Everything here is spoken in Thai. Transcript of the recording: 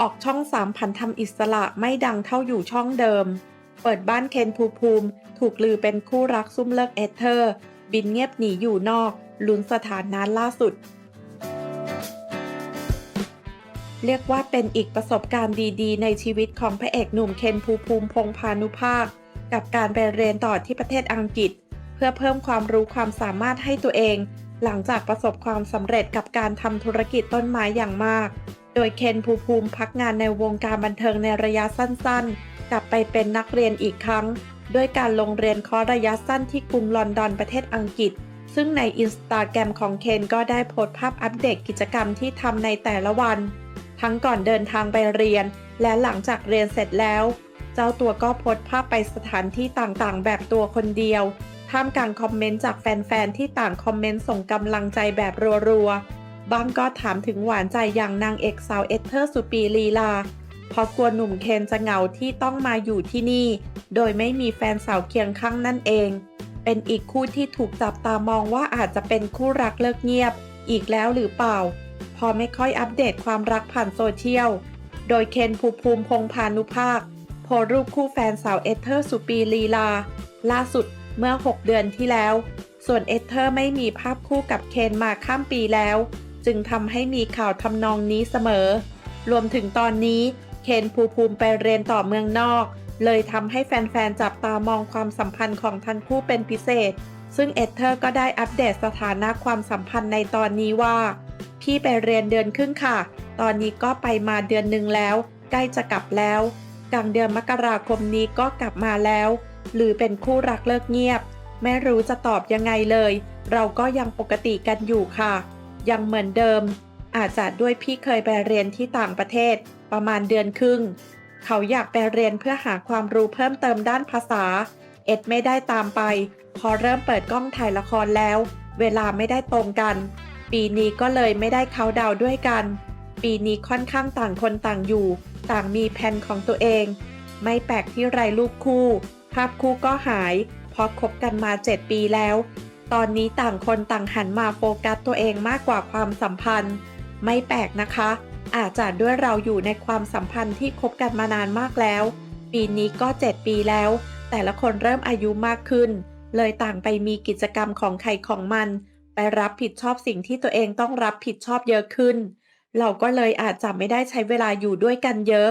ออกช่องสามพันธำอิสระไม่ดังเท่าอยู่ช่องเดิม เปิดบ้านเคนภูภูมิ ถูกลือเป็นคู่รักซุ่มเลิกเอเธอร์ บินเงียบหนีอยู่นอกลุ้นสถานะล่าสุด เรียกว่าเป็นอีกประสบการณ์ดีๆ ในชีวิตของพระเอกหนุ่มเคนภูภูมิพงพานุภาค กับการไปเรียนต่อที่ประเทศอังกฤษ เพื่อเพิ่มความรู้ความสามารถให้ตัวเอง หลังจากประสบความสำเร็จกับการทำธุรกิจต้นไม้อย่างมาก โดยเคนภูภูมิพักงานในวงการบันเทิงในระยะสั้นๆ กลับไปเป็นนักเรียนอีกครั้ง ด้วยการลงเรียนคอร์สระยะสั้นที่กรุงลอนดอนประเทศอังกฤษ ซึ่งในอินสตาแกรมของเคนก็ได้โพสต์ภาพอัปเดตกิจกรรมที่ทำในแต่ละวัน ทั้งก่อนเดินทางไปเรียน และหลังจากเรียนเสร็จแล้ว เจ้าตัวก็โพสต์ภาพไปสถานที่ต่างๆ แบบตัวคนเดียว ท่ามกลางคอมเมนต์จากแฟนๆ ที่ต่างคอมเมนต์ส่งกำลังใจแบบรัวๆ บางก็ถามถึงหวานใจอย่างนางเอกสาวเอสเธอร์สุปีลีลาเพราะกลัวหนุ่มเคนจะเหงาที่ต้องมาอยู่ที่นี่ โดยไม่มีแฟนสาวเคียงข้างนั่นเอง เป็นอีกคู่ที่ถูกจับตามองว่าอาจจะเป็นคู่รักเลิกเงียบ อีกแล้วหรือเปล่า พอไม่ค่อยอัปเดตความรักผ่านโซเชียล โดยเคนภูมิภูมิพงพานุภาคโพรูปคู่แฟนสาวเอสเธอร์สุปีลีลา ล่าสุด เมื่อ 6 เดือนที่แล้ว ส่วนเอสเธอร์ไม่มีภาพคู่กับเคนมาข้ามปีแล้ว จึงทำให้มีข่าวทำนองนี้เสมอ รวมถึงตอนนี้เคนภูภูมิไปเรียนต่อเมืองนอก เลยทำให้แฟนๆ จับตามองความสัมพันธ์ของทั้งคู่เป็นพิเศษ ซึ่งเอสเธอร์ก็ได้อัปเดตสถานะความสัมพันธ์ในตอนนี้ว่า พี่ไปเรียนเดือนครึ่งค่ะ ตอนนี้ก็ไปมาเดือนหนึ่งแล้ว ใกล้จะกลับแล้ว กลางเดือนมกราคมนี้ก็กลับมาแล้ว หรือเป็นคู่รักเลิกเงียบ ไม่รู้จะตอบยังไงเลย เราก็ยังปกติกันอยู่ค่ะ ยังเหมือนเดิม อาจจะด้วยพี่เคยไปเรียนที่ต่างประเทศ ประมาณเดือนครึ่ง เขาอยากไปเรียนเพื่อหาความรู้เพิ่มเติมด้านภาษา เอ็ดไม่ได้ตามไป พอเริ่มเปิดกล้องถ่ายละครแล้ว เวลาไม่ได้ตรงกัน ปีนี้ก็เลยไม่ได้เขาน์ดาวด้วยกัน ปีนี้ค่อนข้างต่างคนต่างอยู่ ต่างมีแผนของตัวเอง ไม่แปลกที่ไรรูปคู่ ภาพคู่ก็หาย เพราะคบกันมา 7 ปีแล้ว ตอนนี้ต่างคนต่างหันมาโฟกัสตัวเองมากกว่าความสัมพันธ์ ไม่แปลกนะคะ อาจจะด้วยเราอยู่ในความสัมพันธ์ที่คบกันมานานมากแล้ว ปีนี้ก็ 7 ปีแล้ว แต่ละคนเริ่มอายุมากขึ้น เลยต่างไปมีกิจกรรมของใครของมัน ไปรับผิดชอบสิ่งที่ตัวเองต้องรับผิดชอบเยอะขึ้น เราก็เลยอาจจะไม่ได้ใช้เวลาอยู่ด้วยกันเยอะ